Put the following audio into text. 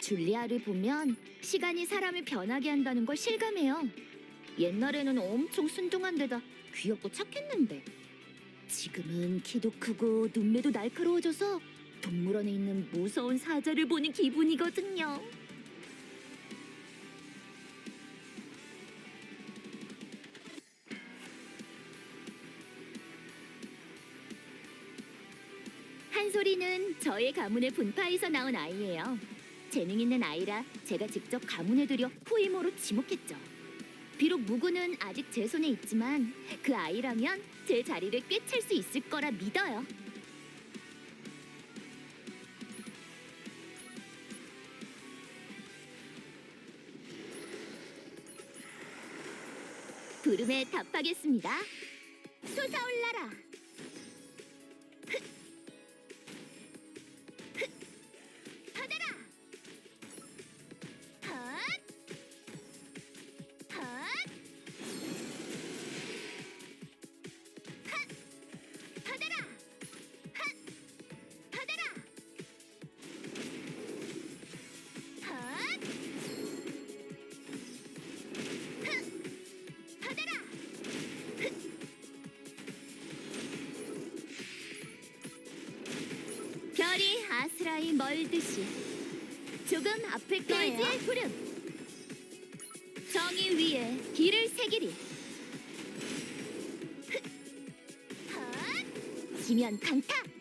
줄리아를 보면 시간이 사람을 변하게 한다는 걸 실감해요. 옛날에는 엄청 순둥한 데다 귀엽고 착했는데 지금은 키도 크고 눈매도 날카로워져서 동물원에 있는 무서운 사자를 보는 기분이거든요. 한소리는 저의 가문의 분파에서 나온 아이예요. 재능 있는 아이라 제가 직접 가문해드려 후이모로 지목했죠. 비록 무구는 아직 제 손에 있지만 그 아이라면 제 자리를 꿰찰 수 있을 거라 믿어요. 부름에 답하겠습니다. 솟아올라라. 이 아스라이 멀듯이 조금 아플 거예요. 돼지의 구름 정의 위에 길을 새기리. 헛! 지면 강타!